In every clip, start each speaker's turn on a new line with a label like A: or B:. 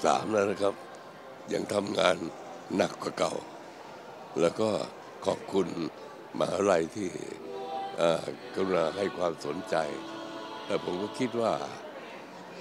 A: 93แล้วนะครับ ยังทำงานหนักกว่าเก่า แล้วก็ขอบคุณมหาลัยที่กรุณาให้ความสนใจ แต่ผมก็คิดว่า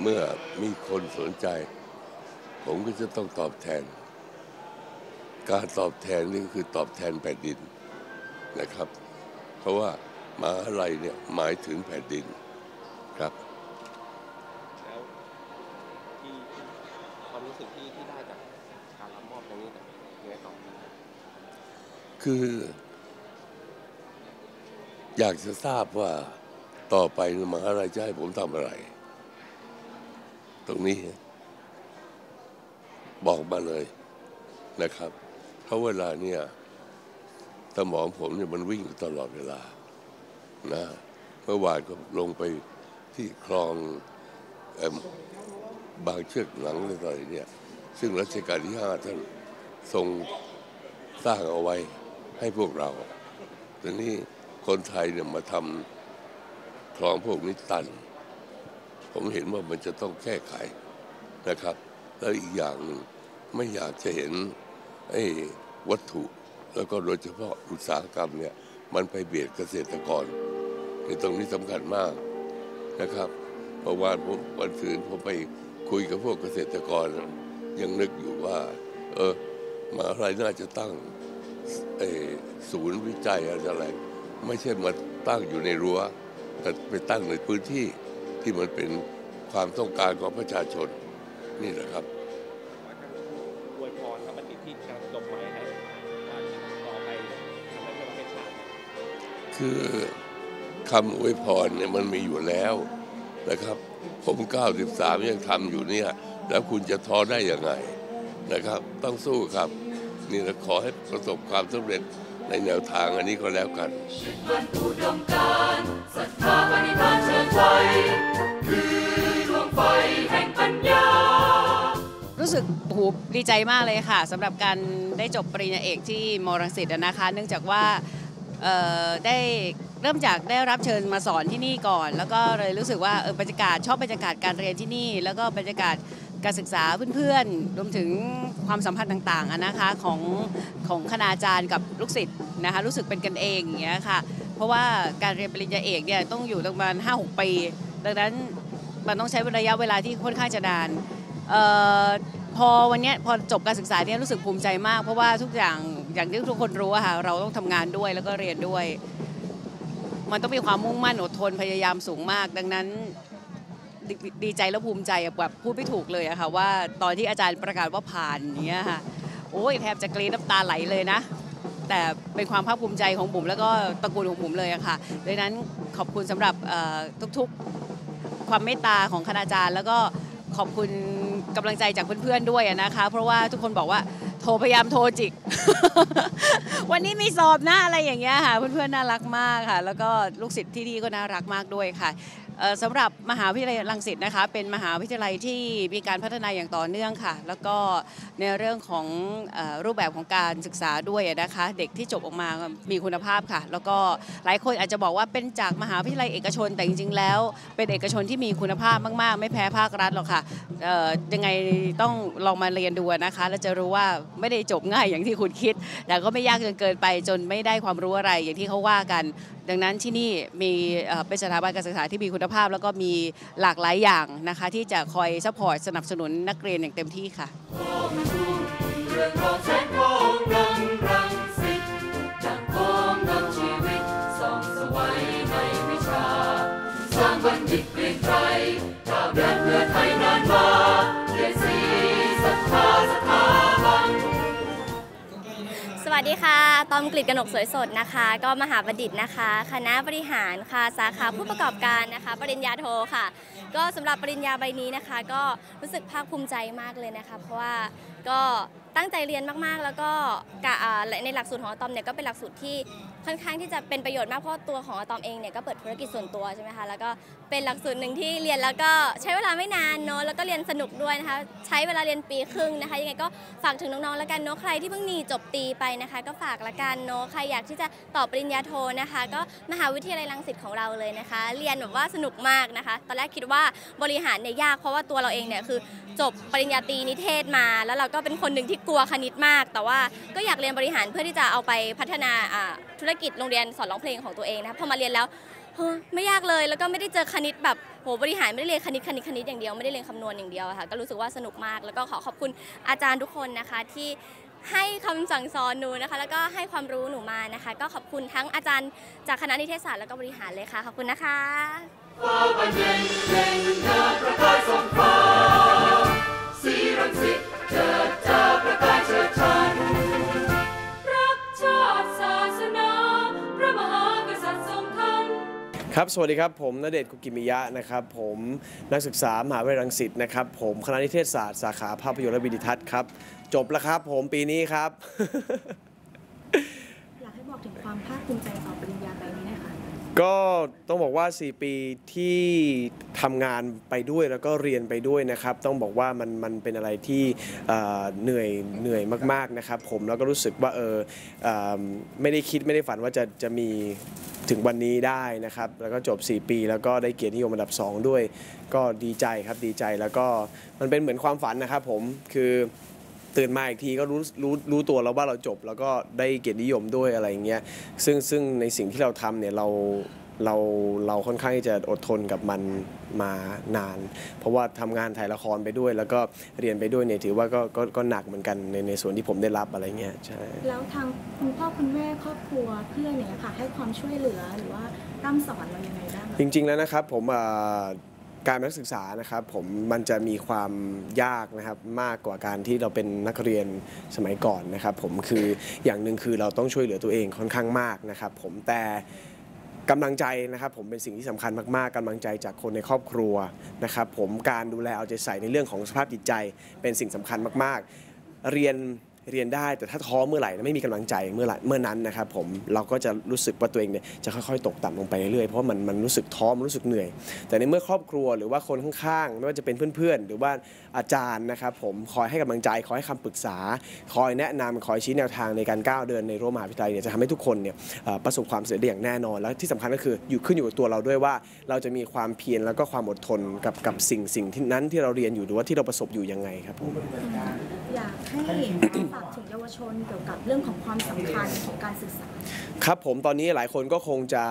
A: เมื่อมีคนสนใจ ผมก็จะต้องตอบแทน การตอบแทนนี่คือตอบแทนแผ่นดินนะครับ เพราะว่ามหาลัยเนี่ยหมายถึงแผ่นดินครับ
B: แล้วที่ที่ความรู้สึกที่ที่ได้จากการรับมอบตรงนี้แต่ยังไงต่อ
A: คือ อยากจะทราบว่าต่อไปมหาลัยจะให้ผมทำอะไร ตรงนี้ บอกมาเลยนะครับ เพราะเวลาเนี่ยสมองผมเนี่ยมันวิ่งตลอดเวลานะเมื่อวานก็ลงไปที่คลองอบางเชือกหลังอะไรเนี่ย ซึ่งรัชกาลที่ห้าท่านทรงสร้างเอาไว้ ให้พวกเราทีนี้คนไทยเนี่ยมาทำคลองพวกนี้ตัน ผมเห็นว่ามันจะต้องแก้ไขนะครับ แล้วอีกอย่างหนึ่งไม่อยากจะเห็นไอ้วัตถุ แล้วก็โดยเฉพาะอุตสาหกรรมเนี่ยมันไปเบียดเกษตรกรในตรงนี้สำคัญมากนะครับเมื่อวานผมวันคืนผมไปคุยกับพวกเกษตรกร ยังนึกอยู่ว่า เออมหาลัยน่าจะตั้ง ศูนย์วิจัยอะไร ไม่ใช่มาตั้งอยู่ในรั้วแต่ไปตั้งในพื้นที่ที่มันเป็นความต้องการของประชาชนนี่แหละครับ
B: ว่าท่านอวยพรครับบัณฑิตที่กำลังจบใหม่ให้ว่าต่อไปทำให้ประเทศชาติเนี่ย
A: คือคำอวยพรเนี่ยมันมีอยู่แล้วนะครับ ผม 93 ยังทำอยู่เนี่ย แล้วคุณจะท้อได้ยังไงนะครับ ต้องสู้ครับ นี่นะขอให้ประสบความสำเร็จในแนวทางอันนี้ก็แล้วกัน
C: มันอุดมการณ์ศรัทธาปณิธานเชิญชัยคือดวงไฟแห่งปัญญา
D: รู้สึกโอ้โหดีใจมากเลยค่ะสำหรับการได้จบปริญญาเอกที่มรังสิตอะนะคะ เนื่องจากว่าเอ่อได้เริ่มจากได้รับเชิญมาสอนที่นี่ก่อน แล้วก็เลยรู้สึกว่าเออบรรยากาศชอบบรรยากาศการเรียนที่นี่ แล้วก็บรรยากาศ การศึกษาเพื่อนๆรวมถึงความสัมพันธ์ต่างๆนะคะของของคณาจารย์กับลูกศิษย์นะคะรู้สึกเป็นกันเองอย่างเงี้ยค่ะเพราะว่าการเรียนปริญญาเอกเนี่ยต้องอยู่ประมาณ5-6 ปี ดังนั้นมันต้องใช้ระยะเวลาที่ค่อนข้างจะนานออพอวันนี้พอจบการศึกษาเนี่ยรู้สึกภูมิใจมาก เพราะว่าทุกอย่างอย่างที่ทุกคนรู้อะค่ะเราต้องทำงานด้วยแล้วก็เรียนด้วย มันต้องมีความมุ่งมั่นอดทนพยายามสูงมาก ดังนั้น ดีใจและภูมิใจแบบพูดไม่ถูกเลยอะค่ะว่าตอนที่อาจารย์ประกาศว่าผ่านเนี้ยค่ะโอ้ยแทบจะกรี๊ดน้ำตาไหลเลยนะ แต่เป็นความภาคภูมิใจของผมแล้วก็ตระกูลของผมเลยอะค่ะดังนั้นขอบคุณสำหรับทุกๆความเมตตาของคณาจารย์ แล้วก็ขอบคุณกำลังใจจากเพื่อนๆด้วยนะคะ เพราะว่าทุกคนบอกว่าโทรพยายามโทรจิก วันนี้มีสอบนะอะไรอย่างเงี้ยค่ะ เพื่อนๆน่ารักมากค่ะ แล้วก็ลูกศิษย์ที่นี่ก็น่ารักมากด้วยค่ะ สำหรับมหาวิทยาลัยรังสิตนะคะเป็นมหาวิทยาลัยที่มีการพัฒนาอย่างต่อเนื่องค่ะ แล้วก็ในเรื่องของอรูปแบบของการศึกษาด้วยนะคะ เด็กที่จบออกมามีคุณภาพค่ะ แล้วก็หลายคนอาจจะบอกว่าเป็นจากมหาวิทยาลัยเอกชน แต่จริงๆแล้ว เป็นเอกชนที่มีคุณภาพมากๆ ไม่แพ้ภาครัฐหรอกค่ะยังไงต้องลองมาเรียนดูนะคะ แล้วจะรู้ว่าไม่ได้จบง่ายอย่างที่คุณคิด แต่ก็ไม่ยากจนเกินไปจนไม่ได้ความรู้อะไรอย่างที่เขาว่ากัน ดังนั้นที่นี่มีเป็นสถาบันการศึกษาที่มีคุณภาพ แล้วก็มีหลากหลายอย่างนะคะที่จะคอยซัพพอร์ตสนับสนุนนักเรียนอย่างเต็มที่ค่ะ
C: ค่ะ ตอมก
E: ลิดกนกสวยสดนะคะ ก็มหาบัณฑิตนะคะ คณะบริหารค่ะ สาขาผู้ประกอบการนะคะ ปริญญาโทค่ะ ก็สำหรับปริญญาใบนี้นะคะ ก็รู้สึกภาคภูมิใจมากเลยนะคะ เพราะว่าก็ ตั้งใจเรียนมากๆ แล้วก็ในหลักสูตรของอะตอมเนี่ยก็เป็นหลักสูตรที่ค่อนข้างที่จะเป็นประโยชน์มากเพราะตัวของอะตอมเองเนี่ยก็เปิดธุรกิจส่วนตัวใช่ไหมคะแล้วก็เป็นหลักสูตรหนึ่งที่เรียนแล้วก็ใช้เวลาไม่นานเนาะแล้วก็เรียนสนุกด้วยนะคะใช้เวลาเรียนปีครึ่งนะคะยังไงก็ฝากถึงน้องๆแล้วกันเนาะใครที่เพิ่งหนีจบตีไปนะคะ ก็ฝากละกันเนาะใครอยากที่จะต่อปริญญาโทนะคะ ก็มหาวิทยาลัยรังสิตของเราเลยนะคะ เรียนแบบว่าสนุกมากนะคะ ตอนแรกคิดว่าบริหารเนี่ยยากเพราะว่าตัวเราเองเนี่ยคือจบปริญญาตรีนิเทศมา แล้วเราก็เป็นคนหนึ่งที่กลัวคณิตมาก แต่ว่าก็อยากเรียนบริหารเพื่อที่จะเอาไปพัฒนาธุรกิจโรงเรียนสอนร้องเพลงของตัวเองนะคะพอมาเรียนแล้วเฮ้ยไม่ยากเลยแล้วก็ไม่ได้เจอคณิตแบบโหบริหารไม่ได้เรียนคณิตคณิตคณิตอย่างเดียวไม่ได้เรียนคำนวณอย่างเดียวค่ะก็รู้สึกว่าสนุกมาก แล้วก็ขอขอบคุณอาจารย์ทุกคนนะคะที่ให้คำสั่งสอนหนูนะคะ แล้วก็ให้ความรู้หนูมานะคะ ก็ขอบคุณทั้งอาจารย์จากคณะนิเทศศาสตร์แล้วก็บริหารเลยค่ะขอบคุณนะคะ
F: ครับ สวัสดีครับ ผมณเดชน์กุกิมิยะนะครับ ผมนักศึกษามหาวิทยาลัยรังสิตนะครับ ผมคณะนิเทศศาสตร์สาขาภาพยนตร์และวิดิทัศน์ครับ จบแล้วครับผมปีนี้ครับ
G: อยากให้บอกถึงความภาคภูมิใจต่อปริญญาใบนี้หนะคะ
F: ก็ต้องบอกว่า 4 ปีที่ทำงานไปด้วยแล้วก็เรียนไปด้วยนะครับ ต้องบอกว่ามันมันเป็นอะไรที่เหนื่อยเหนื่อยมากๆนะครับ ผมแล้วก็รู้สึกว่าเออเอ่อไม่ได้คิดไม่ได้ฝันว่าจะจะมีถึงวันนี้ได้นะครับ แล้วก็จบ 4 ปี แล้วก็ได้เกียรตินิยมอันดับ 2 ด้วย ก็ดีใจครับดีใจแล้วก็มันเป็นเหมือนความฝันนะครับผมคือ ตื่นมาอีกทีก็รู้รู้รู้ตัวแล้วว่าเราจบ แล้วก็ได้เกียรตินิยมด้วยอะไรอย่างเงี้ยซึ่งซึ่งในสิ่งที่เราทำเนี่ยเราเราเราค่อนข้างที่จะอดทนกับมันมานาน เพราะว่าทำงานถ่ายละครไปด้วย แล้วก็เรียนไปด้วยเนี่ยถือว่าก็ก็ก็หนักเหมือนกันในในส่วนที่ผมได้รับอะไรเงี้ยใช่
G: แล้วทางคุณพ่อคุณแม่ครอบครัวเพื่อนเนี่ยค่ะให้ความช่วยเหลือหรือว่าร่ำสอนเรายังไงบ้างคะ
F: จริง ๆแล้วนะครับผมอ่า การเป็นนักศึกษานะครับผมมันจะมีความยากนะครับมากกว่าการที่เราเป็นนักเรียนสมัยก่อนนะครับ ผมคืออย่างหนึ่งคือเราต้องช่วยเหลือตัวเองค่อนข้างมากนะครับ ผมแต่กำลังใจนะครับผมเป็นสิ่งที่สำคัญมากๆกำลังใจจากคนในครอบครัวนะครับ ผมการดูแลเอาใจใส่ในเรื่องของสภาพจิตใจเป็นสิ่งสำคัญมาก ๆ เรียน เรียนได้แต่ถ้าท้อเมื่อไหร่ไม่มีกำลังใจเมื่อไหร่เมื่อนั้นนะครับผมเราก็จะรู้สึกว่าตัวเองเนี่ยจะค่อยๆ ตกต่ำลงไปเรื่อยๆเพราะมันมันรู้สึกท้อมันรู้สึกเหนื่อย แต่ในเมื่อครอบครัวหรือว่าคนข้างๆ ไม่ว่าจะเป็นเพื่อนๆ หรือว่าอาจารย์นะครับผมคอยให้กำลังใจคอยให้คำปรึกษา คอยแนะนำคอยชี้แนวทางในการก้าวเดินในรั้วมหาวิทยาลัยเนี่ยจะทำให้ทุกคนเนี่ยประสบความสำเร็จได้อย่างแน่นอน แล้วที่สำคัญก็คืออยู่ขึ้นอยู่กับตัวเราด้วยว่า เราจะมีความเพียรแล้วก็ความอดทนกับกับสิ่งสิ่งที่นั้นที่เราเรียนอยู่หรือว่าที่เราประสบอยู่ยังไงครับผม
G: อยากให้ฝากถึงเยาวชนเกี่ยวกับเรื่องของความสำคัญของการศึกษา
F: ครับผมตอนนี้หลายคนก็คงจะ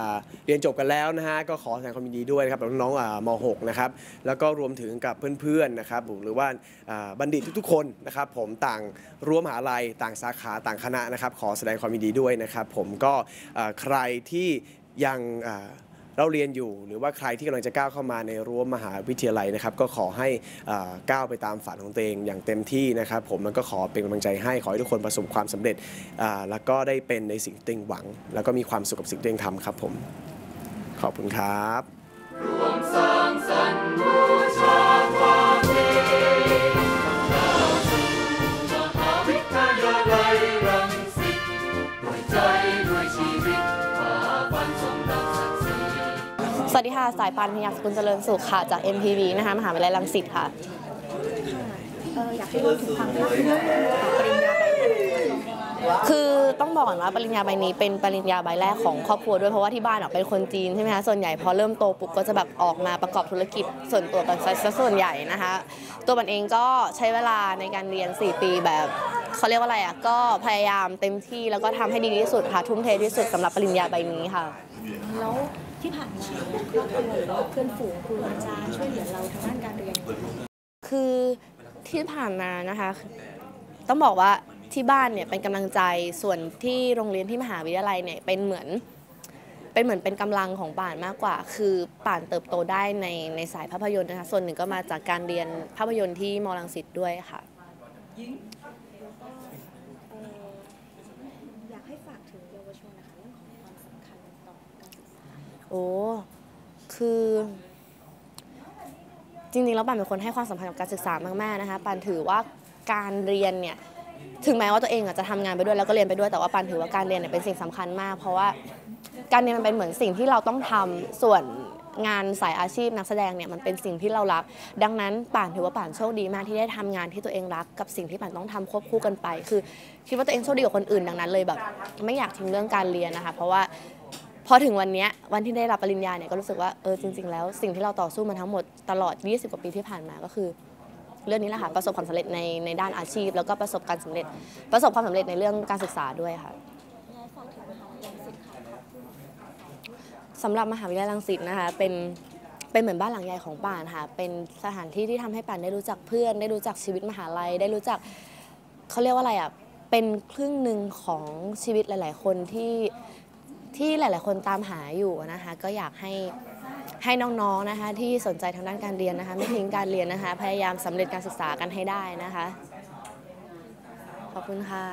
F: เรียนจบกันแล้วนะฮะก็ขอแสดงความยินดีด้วยนะครับน้องๆม 6 นะครับแล้วก็รวมถึงกับเพื่อนๆนะครับหรือว่าบัณฑิตทุกๆคนนะครับผมต่างรั้วมหาลัยต่างสาขาต่างคณะนะครับ ขอแสดงความยินดีด้วยนะครับ ผมก็ใครที่ยัง เราเรียนอยู่หรือว่าใครที่กำลังจะก้าวเข้ามาในรั้วมหาวิทยาลัยนะครับ ก็ขอให้ก้าวไปตามฝันของตัวเองอย่างเต็มที่นะครับผมแล้วก็ขอเป็นกำลังใจให้ขอให้ทุกคนประสบความสำเร็จ แล้วก็ได้เป็นในสิ่งที่ตัวเองหวัง แล้วก็มีความสุขกับสิ่งที่ตัวเองทำครับผม ขอบคุณครับ
C: รวมสร้างสรรค์ สวัสดี
H: ค่ะ สายปานพยาสกุลเจริญสุขค่ะ จาก MPV นะคะมหาวิทยาลัยรังสิตค่ะ
G: เอออยากให้บอกถึงความภาคภูมิใจต่อปริญญาใบนี้
H: คือต้องบอกก่อนว่าปริญญาใบนี้เป็นปริญญาใบแรกของครอบครัวด้วยเพราะว่าที่บ้านอะเป็นคนจีนใช่ไหมคะส่วนใหญ่พอเริ่มโตปุ๊บก็จะแบบออกมาประกอบธุรกิจส่วนตัวกันซะส่วนใหญ่นะคะ ตัวมันเองก็ใช้เวลาในการเรียน 4 ปีแบบเขาเรียกว่าอะไรอะก็พยายามเต็มที่แล้วก็ทำให้ดีที่สุดค่ะทุ่มเทที่สุดสำหรับปริญญาใบนี้ค่ะ
G: แล้ว ที่ผ่านมาครอบครัวหรือว่าเพื่อนฝูงครูอาจารย์ช่วยเหลือเราทางด้านการเรียน
H: คือที่ผ่านมานะคะ ต้องบอกว่าที่บ้านเนี่ยเป็นกำลังใจส่วนที่โรงเรียนที่มหาวิทยาลัยเนี่ยเป็นเหมือนเป็นเหมือนเป็นกำลังของป่านมากกว่า คือป่านเติบโตได้ในในสายภาพยนตร์นะคะ ส่วนหนึ่งก็มาจากการเรียนภาพยนตร์ที่มอลังสิตด้วยค่ะ
G: เอ่ออยากให้ฝากถึงเยาวชนนะคะเรื่องของความสำคัญต่อการศึกษา
H: โอ้คือจริงๆแล้วปันเป็นคนให้ความสำคัญกับการศึกษามากๆนะคะปันถือว่าการเรียนเนี่ยถึงแม้ว่าตัวเองอจะทำงานไปด้วยแล้วก็เรียนไปด้วยแต่ว่าปานถือว่าการเรียนเนี่ยเป็นสิ่งสำคัญมาก เพราะว่าการเรียนมันเป็นเหมือนสิ่งที่เราต้องทำส่วนงานสายอาชีพนักแสดงเนี่ยมันเป็นสิ่งที่เรารัก ดังนั้นป่านถือว่าป่านโชคดีมากที่ได้ทำงานที่ตัวเองรักกับสิ่งที่ป่านต้องทำควบคู่กันไป คือคิดว่าตัวเองโชคดีกว่าคนอื่นดังนั้นเลยแบบ ไม่อยากทิ้งเรื่องการเรียนนะคะ เพราะว่า พอถึงวันนี้วันที่ได้รับปริญญาเนี่ยก็รู้สึกว่าเออจริง ๆ แล้วสิ่งที่เราต่อสู้มาทั้งหมดตลอด 20 กว่าปีที่ผ่านมาก็คือ เรื่องนี้แหละค่ะประสบความสำเร็จในในด้านอาชีพ แล้วก็ประสบการสำเร็จ ประสบความสำเร็จในเรื่องการศึกษาด้วยค่ะสำหรับมหาวิทยาลัยรังสิตนะคะเป็นเป็นเหมือนบ้านหลังใหญ่ของป่านค่ะ เป็นสถานที่ที่ทำให้ป่านได้รู้จักเพื่อน ได้รู้จักชีวิตมหาลัย ได้รู้จักเขาเรียกว่าอะไรอะ เป็นครึ่งหนึ่งของชีวิตหลาย ๆ คนที่ ที่หลาย ๆ คนตามหาอยู่นะคะ ก็อยากให้ให้น้อง ๆ นะคะ ที่สนใจทางด้านการเรียนนะคะ ไม่ทิ้งการเรียนนะคะ พยายามสำเร็จการศึกษากันให้ได้นะคะ ขอบคุณค่ะ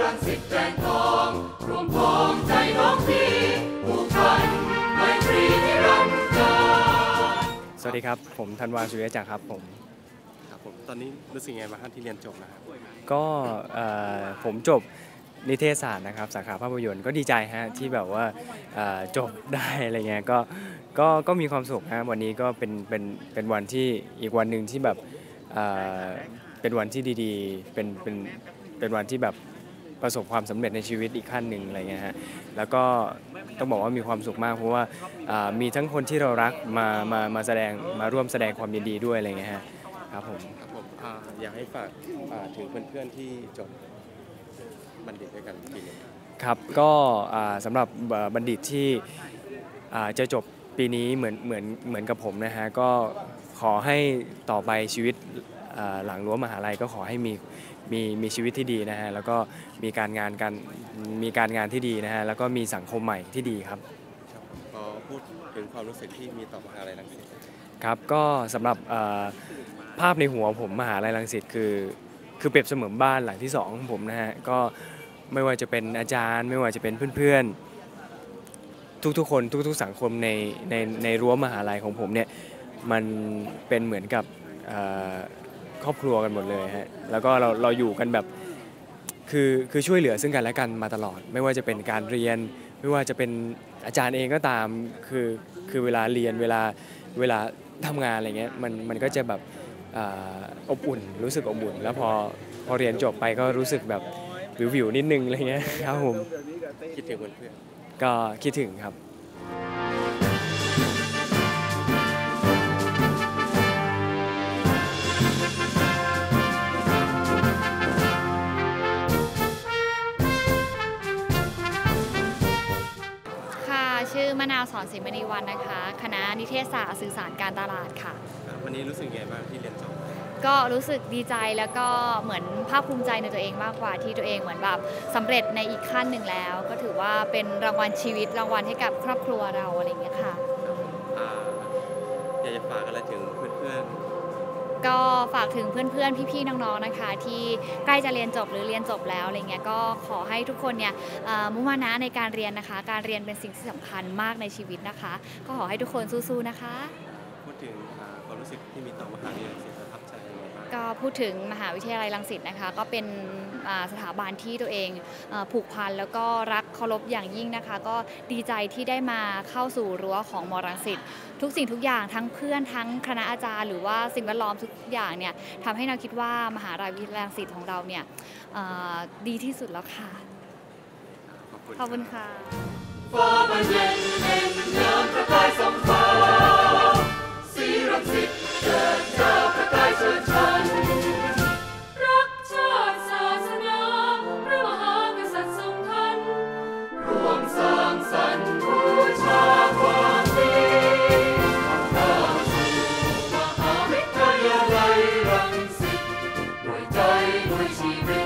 C: รังสิตแดนทองรวมพองใจน้องพี่ผูกพันไมตรีที่รันดร์
I: สวัสดีครับ ผมธันวาสุริยจักรครับผม
B: ครับผม ตอนนี้รู้สึกยังไงบ้างครับที่เรียนจบนะครับ
I: ก็เอ่อผมจบ นิเทศศาสตร์นะครับสาขาภาพยนตร์ก็ดีใจฮะที่แบบว่าจบได้อะไรเงี้ยก็ก็ก็มีความสุขฮะวันนี้ก็เป็นเป็นเป็นวันที่อีกวันหนึ่งที่แบบเป็นวันที่ดีๆ เป็นเป็นเป็นวันที่แบบประสบความสำเร็จในชีวิตอีกขั้นหนึ่งอะไรเงี้ยฮะแล้วก็ต้องบอกว่ามีความสุขมาก เพราะว่ามีทั้งคนที่เรารักมามามาแสดงมาร่วมแสดงความยินดีด้วยอะไรเงี้ยฮะครับผม
B: ครับผมอยากให้ฝากถึงเพื่อนๆที่จบ บัณฑิตด้วยกันปีหนึงครับ
I: ครับก็อ่าสำหรับเอ่อบัณฑิตที่อ่าจะจบปีนี้เหมือนเหมือนเหมือนกับผมนะฮะก็ขอให้ต่อไปชีวิตอ่าหลังรั้วมหาลัยก็ขอให้มีมีมีชีวิตที่ดีนะฮะแล้วก็มีการงานการมีการงานที่ดีนะฮะแล้วก็มีสังคมใหม่ที่ดีครับ
B: ครับผมก็พูดถึงความรู้สึกที่มีต่อมหาลัยรังสิต
I: ครับก็สำหรับเอ่อภาพในหัวผมมหาลัยรังสิตคือ คือเปรียบเสมือนบ้านหลังที่สองของผมนะฮะก็ ไม่ว่าจะเป็นอาจารย์ ไม่ว่าจะเป็นเพื่อนๆ ทุกๆ คนทุกๆ สังคมในในในรั้วมหาลัยของผมเนี่ยมันเป็นเหมือนกับครอบครัวกันหมดเลยฮะแล้วก็เราเราอยู่กันแบบคือคือช่วยเหลือซึ่งกันและกันมาตลอด ไม่ว่าจะเป็นการเรียน ไม่ว่าจะเป็นอาจารย์เองก็ตามคือคือเวลาเรียนเวลาเวลาทำงานอะไรเงี้ยมันมันก็จะแบบอบอุ่นรู้สึกอบอุ่น แล้วพอพอเรียนจบไปก็รู้สึกแบบ วิวๆนิดนึงอะไรเงี้ยครับผม
B: คิดถึงเพื่อน
I: ก็คิดถึงครับ
J: ค่ะชื่อมะนาวสอนศิมณีวันนะคะ คณะนิเทศศาสตร์สื่อสารการตลาดค่ะ
B: ๆครับวันนี้รู้สึกยังไงบ้างที่เรียนจบ
J: ก็รู้สึกดีใจแล้วก็เหมือนภาคภูมิใจในตัวเองมากกว่าที่ตัวเองเหมือนแบบสำเร็จในอีกขั้นหนึ่งแล้ว ก็ถือว่าเป็นรางวัลชีวิตรางวัลให้กับครอบครัวเราอะไรอย่างเงี้ยค่ะ
B: ออยากจะฝากอะไรถึงเพื่อน
J: ก็ฝากถึงเพื่อนๆ พี่ๆ น้องๆ นะคะ ที่ใกล้จะเรียนจบหรือเรียนจบแล้วอะไรเงี้ยก็ขอให้ทุกคนเนี่ยมุ่งมั่นนะในการเรียนนะคะ การเรียนเป็นสิ่งที่สำคัญมากในชีวิตนะคะ ก็ขอให้ทุกคนสู้ๆ นะคะ
B: พูดถึงความรู้สึกที่มีต่อมหาวิทยาลัย
J: ก็พูดถึงมหาวิทยาลัยรังสิตนะคะ ก็เป็นอ่าสถาบันที่ตัวเองเอ่อผูกพันแล้วก็รักเคารพอย่างยิ่งนะคะ ก็ดีใจที่ได้มาเข้าสู่รั้วของมรังสิตทุกสิ่งทุกอย่างทั้งเพื่อนทั้งคณะอาจารย์ หรือว่าสิ่งแวดล้อมทุกอย่างเนี่ยทำให้เราคิดว่ามหาวิทยาลัยรังสิตของเราเนี่ยเอ่อดีที่สุดแล้วค่ะ
B: ขอบคุณ
J: ขอบคุณค่ะ
C: ฟ้าบานเย็นเย็นยามประกายส่องฟ้าสีรังสิตเจิด ดชันรักชาติศาสนาพระมหากษัตริย์ทรงทันร่วมสร้างสรรค์บูชาความดีก้าวสู่มหาวิทยาลัยรังสิตด้วยใจด้วยชีวิต